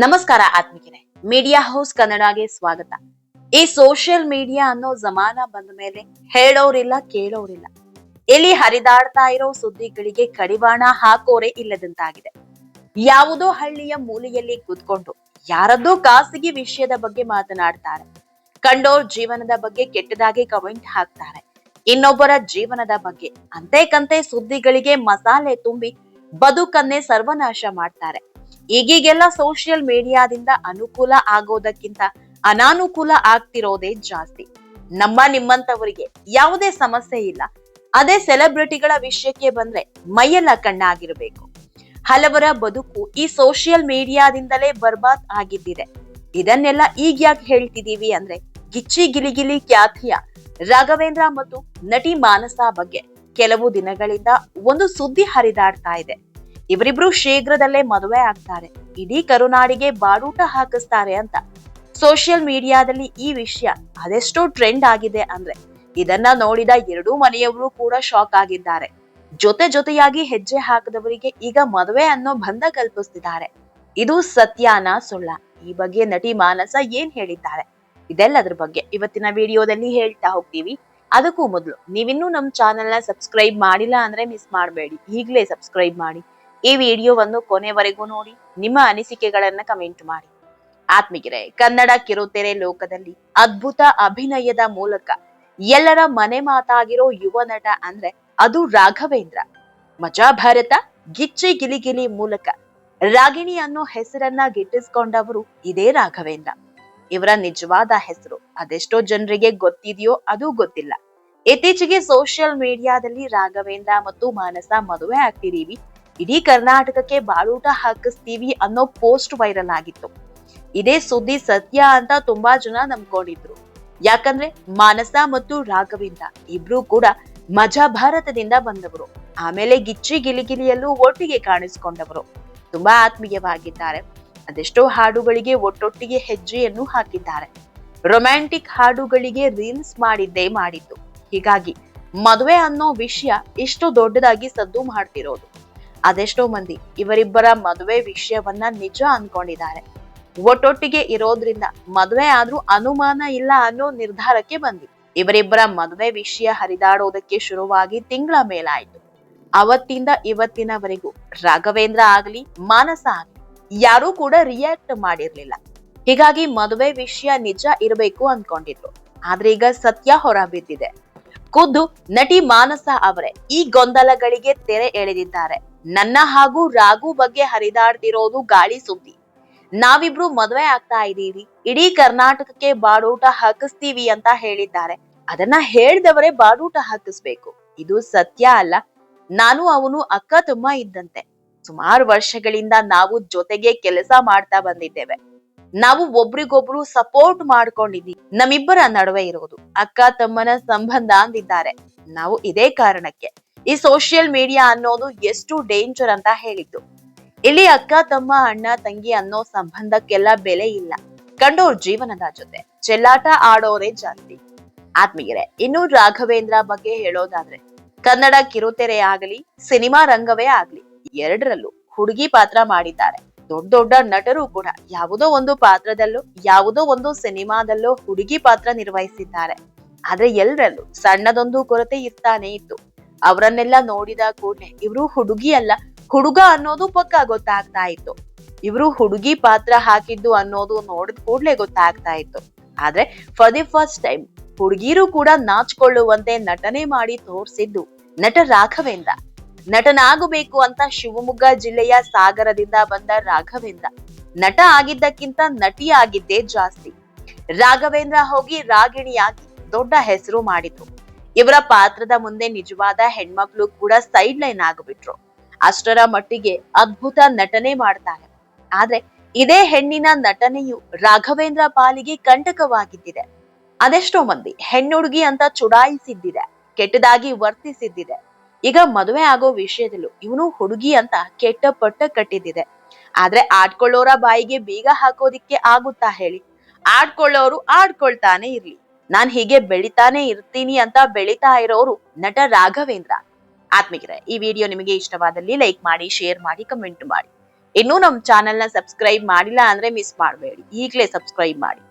ನಮಸ್ಕಾರ ಆತ್ಮಿಕರೇ media house ಕನ್ನಡಗೆ ಸ್ವಾಗತ. ಈ ಸೋಷಿಯಲ್ ಮೀಡಿಯಾ ಅನ್ನೋ ಜಮಾನ ಬಂದ ಮೇಲೆ ಹೇಳೋರಿಲ್ಲ, ಕೇಳೋರಿಲ್ಲ. ಇಲ್ಲಿ ಹರಿದಾಡ್ತಾ ಇರೋ ಸುದ್ದಿಗಳಿಗೆ ಕಡಿವಾಣ ಹಾಕೋರೆ ಇಲ್ಲದಂತಾಗಿದೆ. ಯಾವುದೋ ಹಳ್ಳಿಯ ಮೂಲೆಯಲ್ಲಿ ಕೂತ್ಕೊಂಡು ಯಾರದ್ದೋ ಖಾಸಗಿ ವಿಷಯದ ಬಗ್ಗೆ ಮಾತನಾಡ್ತಾರೆ. ಕಂಡೋರ್ ಜೀವನದ ಬಗ್ಗೆ ಕೆಟ್ಟದಾಗಿ ಕಮೆಂಟ್ ಹಾಕ್ತಾರೆ. ಇನ್ನೊಬ್ಬರ ಜೀವನದ ಬಗ್ಗೆ ಅಂತೆ ಕಂತೆ ಸುದ್ದಿಗಳಿಗೆ ಮಸಾಲೆ ತುಂಬಿ ಬದುಕನ್ನೇ ಸರ್ವನಾಶ ಮಾಡ್ತಾರೆ. ಈಗೀಗೆಲ್ಲ ಸೋಷಿಯಲ್ ಮೀಡಿಯಾದಿಂದ ಅನುಕೂಲ ಆಗೋದಕ್ಕಿಂತ ಅನಾನುಕೂಲ ಆಗ್ತಿರೋದೇ ಜಾಸ್ತಿ. ನಮ್ಮ ನಿಮ್ಮಂತವರಿಗೆ ಯಾವುದೇ ಸಮಸ್ಯೆ ಇಲ್ಲ. ಅದೇ ಸೆಲೆಬ್ರಿಟಿಗಳ ವಿಷಯಕ್ಕೆ ಬಂದ್ರೆ ಮೈಯೆಲ್ಲ ಕಣ್ಣಾಗಿರಬೇಕು. ಹಲವರ ಬದುಕು ಈ ಸೋಷಿಯಲ್ ಮೀಡಿಯಾದಿಂದಲೇ ಬರ್ಬಾದ್ ಆಗಿದ್ದಿದೆ. ಇದನ್ನೆಲ್ಲ ಈಗ ಯಾಕೆ ಹೇಳ್ತಿದೀವಿ ಅಂದ್ರೆ ಗಿಚ್ಚಿ ಗಿಲಿಗಿಲಿ ಖ್ಯಾತಿಯ ರಾಘವೇಂದ್ರ ಮತ್ತು ನಟಿ ಮಾನಸ ಬಗ್ಗೆ ಕೆಲವು ದಿನಗಳಿಂದ ಒಂದು ಸುದ್ದಿ ಹರಿದಾಡ್ತಾ ಇದೆ. ಇವರಿಬ್ರು ಶೀಘ್ರದಲ್ಲೇ ಮದುವೆ ಆಗ್ತಾರೆ. ಇಡೀ ಕರುನಾಡಿಗೆ ಬಾಡೂಟ ಹಾಕಿಸ್ತಾರೆ ಅಂತ ಸೋಷಿಯಲ್ ಮೀಡಿಯಾದಲ್ಲಿ ಈ ವಿಷಯ ಅದೆಷ್ಟೋ ಟ್ರೆಂಡ್ ಆಗಿದೆ ಅಂದ್ರೆ ಇದನ್ನ ನೋಡಿದ ಎರಡೂ ಮನೆಯವರು ಕೂಡ ಶಾಕ್ ಆಗಿದ್ದಾರೆ. ಜೊತೆ ಜೊತೆಯಾಗಿ ಹೆಜ್ಜೆ ಹಾಕದವರಿಗೆ ಈಗ ಮದುವೆ ಅನ್ನೋ ಬಂಧ ಕಲ್ಪಿಸ್ತಿದ್ದಾರೆ. ಇದು ಸತ್ಯಾನ ಸುಳ್ಳ. ಈ ಬಗ್ಗೆ ನಟಿ ಮಾನಸ ಏನ್ ಹೇಳಿದ್ದಾರೆ? ಇದೆಲ್ಲದ್ರ ಬಗ್ಗೆ ಇವತ್ತಿನ ವಿಡಿಯೋದಲ್ಲಿ ಹೇಳ್ತಾ ಹೋಗ್ತೀವಿ. ಅದಕ್ಕೂ ಮೊದಲು ನೀವಿನ್ನೂ ನಮ್ಮ ಚಾನೆಲ್ನ ಸಬ್ಸ್ಕ್ರೈಬ್ ಮಾಡಿಲ್ಲ ಅಂದ್ರೆ ಮಿಸ್ ಮಾಡಬೇಡಿ. ಈಗಲೇ ಸಬ್ಸ್ಕ್ರೈಬ್ ಮಾಡಿ. ಈ ವಿಡಿಯೋವನ್ನು ಕೊನೆವರೆಗೂ ನೋಡಿ, ನಿಮ್ಮ ಅನಿಸಿಕೆಗಳನ್ನ ಕಮೆಂಟ್ ಮಾಡಿ. ಆತ್ಮಿಗಿರೆ ಕನ್ನಡ ಕಿರುತೆರೆ ಲೋಕದಲ್ಲಿ ಅದ್ಭುತ ಅಭಿನಯದ ಮೂಲಕ ಎಲ್ಲರ ಮನೆ ಮಾತಾಗಿರೋ ಯುವ ನಟ ಅಂದ್ರೆ ಅದು ರಾಘವೇಂದ್ರ. ಮಜಾ ಭಾರತ, ಗಿಚ್ಚಿ ಗಿಲಿಗಿಲಿ ಮೂಲಕ ರಾಗಿಣಿ ಅನ್ನೋ ಹೆಸರನ್ನ ಗಿಟ್ಟಿಸ್ಕೊಂಡವರು ಇದೇ ರಾಘವೇಂದ್ರ. ಇವರ ನಿಜವಾದ ಹೆಸರು ಅದೆಷ್ಟೋ ಜನರಿಗೆ ಗೊತ್ತಿದೆಯೋ ಅದು ಗೊತ್ತಿಲ್ಲ. ಇತ್ತೀಚೆಗೆ ಸೋಷಿಯಲ್ ಮೀಡಿಯಾದಲ್ಲಿ ರಾಘವೇಂದ್ರ ಮತ್ತು ಮಾನಸ ಮದುವೆ ಆಗ್ತಿದೀವಿ. ಇಡೀ ಕರ್ನಾಟಕಕ್ಕೆ ಬಾಳೂಟ ಹಾಕಿಸ್ತೀವಿ ಅನ್ನೋ ಪೋಸ್ಟ್ ವೈರಲ್ ಆಗಿತ್ತು. ಇದೇ ಸುದ್ದಿ ಸತ್ಯ ಅಂತ ತುಂಬಾ ಜನ ನಂಬ್ಕೊಂಡಿದ್ರು. ಯಾಕಂದ್ರೆ ಮಾನಸ ಮತ್ತು ರಾಘವೇಂದ್ರ ಇಬ್ರು ಕೂಡ ಮಜಾ ಭಾರತದಿಂದ ಬಂದವರು. ಆಮೇಲೆ ಗಿಚ್ಚಿ ಗಿಲಿಗಿಲಿಯಲ್ಲೂ ಒಟ್ಟಿಗೆ ಕಾಣಿಸ್ಕೊಂಡವರು. ತುಂಬಾ ಆತ್ಮೀಯವಾಗಿದ್ದಾರೆ. ಅದೆಷ್ಟೋ ಹಾಡುಗಳಿಗೆ ಒಟ್ಟೊಟ್ಟಿಗೆ ಹೆಜ್ಜೆಯನ್ನು ಹಾಕಿದ್ದಾರೆ. ರೊಮ್ಯಾಂಟಿಕ್ ಹಾಡುಗಳಿಗೆ ರೀಲ್ಸ್ ಮಾಡಿದ್ದೇ ಮಾಡಿದ್ದು. ಹೀಗಾಗಿ ಮದುವೆ ಅನ್ನೋ ವಿಷಯ ಇಷ್ಟು ದೊಡ್ಡದಾಗಿ ಸದ್ದು ಮಾಡ್ತಿರೋದು. ಅದೆಷ್ಟೋ ಮಂದಿ ಇವರಿಬ್ಬರ ಮದುವೆ ವಿಷಯವನ್ನ ನಿಜ ಅನ್ಕೊಂಡಿದ್ದಾರೆ. ಒಟ್ಟೊಟ್ಟಿಗೆ ಇರೋದ್ರಿಂದ ಮದುವೆ ಆದ್ರೂ ಅನುಮಾನ ಇಲ್ಲ ಅನ್ನೋ ನಿರ್ಧಾರಕ್ಕೆ ಬಂದಿ ಇವರಿಬ್ಬರ ಮದುವೆ ವಿಷಯ ಹರಿದಾಡೋದಕ್ಕೆ ಶುರುವಾಗಿ ತಿಂಗಳ ಮೇಲಾಯ್ತು. ಅವತ್ತಿಂದ ಇವತ್ತಿನವರೆಗೂ ರಾಘವೇಂದ್ರ ಆಗ್ಲಿ, ಮಾನಸ ಆಗ್ಲಿ, ಯಾರೂ ಕೂಡ ರಿಯಾಕ್ಟ್ ಮಾಡಿರ್ಲಿಲ್ಲ. ಹೀಗಾಗಿ ಮದುವೆ ವಿಷಯ ನಿಜ ಇರಬೇಕು ಅನ್ಕೊಂಡಿದ್ರು. ಆದ್ರೆ ಈಗ ಸತ್ಯ ಹೊರ ಬಿದ್ದಿದೆ. ಖುದ್ದು ನಟಿ ಮಾನಸ ಅವರೇ ಈ ಗೊಂದಲಗಳಿಗೆ ತೆರೆ ಎಳೆದಿದ್ದಾರೆ. ನನ್ನ ಹಾಗೂ ರಾಘು ಬಗ್ಗೆ ಹರಿದಾಡ್ತಿರೋದು ಗಾಳಿ ಸುದ್ದಿ. ನಾವಿಬ್ರು ಮದ್ವೆ ಆಗ್ತಾ ಇದೀವಿ ಇಡೀ ಕರ್ನಾಟಕಕ್ಕೆ ಬಾಡೂಟ ಹಾಕಿಸ್ತೀವಿ ಅಂತ ಹೇಳಿದ್ದಾರೆ. ಅದನ್ನ ಹೇಳಿದವರೇ ಬಾಡೂಟ ಹಾಕಿಸ್ಬೇಕು. ಇದು ಸತ್ಯ ಅಲ್ಲ. ನಾನು ಅವನು ಅಕ್ಕ ತಮ್ಮ ಇದ್ದಂತೆ. ಸುಮಾರು ವರ್ಷಗಳಿಂದ ನಾವು ಜೊತೆಗೆ ಕೆಲಸ ಮಾಡ್ತಾ ಬಂದಿದ್ದೇವೆ. ನಾವು ಒಬ್ರಿಗೊಬ್ರು ಸಪೋರ್ಟ್ ಮಾಡ್ಕೊಂಡಿದ್ವಿ ನಮ್ಮಿಬ್ಬರ ನಡುವೆ ಇರೋದು. ಅಕ್ಕ ತಮ್ಮನ ಸಂಬಂಧ ಅಂದಿದ್ದಾರೆ. ನಾವು ಇದೇ ಕಾರಣಕ್ಕೆ. ಈ ಸೋಷಿಯಲ್ ಮೀಡಿಯಾ ಅನ್ನೋದು ಎಷ್ಟು ಡೇಂಜರ್ ಅಂತ ಹೇಳಿದ್ದು. ಇಲ್ಲಿ ಅಕ್ಕ, ತಮ್ಮ, ಅಣ್ಣ, ತಂಗಿ ಅನ್ನೋ ಸಂಬಂಧಕ್ಕೆಲ್ಲ ಬೆಲೆ ಇಲ್ಲ. ಕಂಡೋರ್ ಜೀವನದ ಜೊತೆ. ಚೆಲ್ಲಾಟ ಆಡೋರೇ ಜಾಸ್ತಿ. ಆತ್ಮೀಯರೇ, ಇನ್ನು ರಾಘವೇಂದ್ರ ಬಗ್ಗೆ ಹೇಳೋದಾದ್ರೆ, ಕನ್ನಡ ಕಿರುತೆರೆ ಆಗಲಿ, ಸಿನಿಮಾ ರಂಗವೇ ಆಗ್ಲಿ, ಎರಡರಲ್ಲೂ ಹುಡುಗಿ ಪಾತ್ರ ಮಾಡಿದ್ದಾರೆ. ದೊಡ್ಡ ದೊಡ್ಡ ನಟರು ಕೂಡ ಯಾವುದೋ ಒಂದು ಪಾತ್ರದಲ್ಲೂ, ಯಾವುದೋ ಒಂದು ಸಿನಿಮಾದಲ್ಲೋ ಹುಡುಗಿ ಪಾತ್ರ ನಿರ್ವಹಿಸಿದ್ದಾರೆ. ಆದ್ರೆ ಎಲ್ಲರಲ್ಲೂ ಸಣ್ಣದೊಂದು ಕೊರತೆ ಇರ್ತಾನೆ ಇತ್ತು. ಅವರನ್ನೆಲ್ಲ ನೋಡಿದ ಕೂಡಲೇ ಇವರು ಹುಡುಗಿ ಅಲ್ಲ, ಹುಡುಗ ಅನ್ನೋದು ಪಕ್ಕ ಗೊತ್ತಾಗ್ತಾ ಇತ್ತು. ಇವರು ಹುಡುಗಿ ಪಾತ್ರ ಹಾಕಿದ್ದು ಅನ್ನೋದು ನೋಡಿದ ಕೂಡಲೇ ಗೊತ್ತಾಗ್ತಾ ಇತ್ತು. ಆದ್ರೆ ಫಾರ್ ದಿ ಫಸ್ಟ್ ಟೈಮ್ ಹುಡುಗಿರು ಕೂಡ ನಾಚ್ಕೊಳ್ಳುವಂತೆ ನಟನೆ ಮಾಡಿ ತೋರಿಸಿದ್ದು ನಟ ರಾಘವೇಂದ್ರ. ನಟನಾಗಬೇಕು ಅಂತ ಶಿವಮೊಗ್ಗ ಜಿಲ್ಲೆಯ ಸಾಗರದಿಂದ ಬಂದ ರಾಘವೇಂದ್ರ. ನಟ ಆಗಿದ್ದಕ್ಕಿಂತ ನಟಿ ಆಗಿದ್ದೇ ಜಾಸ್ತಿ. ರಾಘವೇಂದ್ರ ಹೋಗಿ ರಾಗಿಣಿಯಾಗಿ ದೊಡ್ಡ ಹೆಸರು ಮಾಡಿದ್ರು. ಇವರ ಪಾತ್ರದ ಮುಂದೆ ನಿಜವಾದ ಹೆಣ್ಮಕ್ಳು ಕೂಡ ಸೈಡ್ ಲೈನ್ ಆಗಿಬಿಟ್ರು. ಅಷ್ಟರ ಮಟ್ಟಿಗೆ ಅದ್ಭುತ ನಟನೆ ಮಾಡ್ತಾರೆ. ಆದ್ರೆ ಇದೇ ಹೆಣ್ಣಿನ ನಟನೆಯು ರಾಘವೇಂದ್ರ ಪಾಲಿಗೆ ಕಂಟಕವಾಗಿದ್ದಿದೆ. ಅದೆಷ್ಟೋ ಮಂದಿ ಹೆಣ್ಣುಡುಗಿ ಅಂತ ಚುಡಾಯಿಸಿದ್ದಿದೆ, ಕೆಟ್ಟದಾಗಿ ವರ್ತಿಸಿದ್ದಿದೆ. ಈಗ ಮದುವೆ ಆಗೋ ವಿಷಯದಲ್ಲೂ ಇವನು ಹುಡುಗಿ ಅಂತ ಕೆಟ್ಟ ಪಟ್ಟ ಕಟ್ಟಿದ್ದಿದೆ. ಆದ್ರೆ ಆಡ್ಕೊಳ್ಳೋರ ಬಾಯಿಗೆ ಬೀಗ ಹಾಕೋದಿಕ್ಕೆ ಆಗುತ್ತಾ ಹೇಳಿ. ಆಡ್ಕೊಳ್ಳೋರು ಆಡ್ಕೊಳ್ತಾನೆ ಇರ್ಲಿ. ನಾನ್ ಹೀಗೆ ಬೆಳಿತಾನೆ ಇರ್ತೀನಿ ಅಂತ ಬೆಳಿತಾ ಇರೋರು ನಟ ರಾಘವೇಂದ್ರ. ಆತ್ಮಿಕರೇ, ಈ ವಿಡಿಯೋ ನಿಮಗೆ ಇಷ್ಟವಾದಲ್ಲಿ ಲೈಕ್ ಮಾಡಿ, ಶೇರ್ ಮಾಡಿ, ಕಮೆಂಟ್ ಮಾಡಿ. ಇನ್ನೂ ನಮ್ ಚಾನೆಲ್ನ ಸಬ್ಸ್ಕ್ರೈಬ್ ಮಾಡಿಲ್ಲ ಅಂದ್ರೆ ಮಿಸ್ ಮಾಡಬೇಡಿ. ಈಗಲೇ ಸಬ್ಸ್ಕ್ರೈಬ್ ಮಾಡಿ.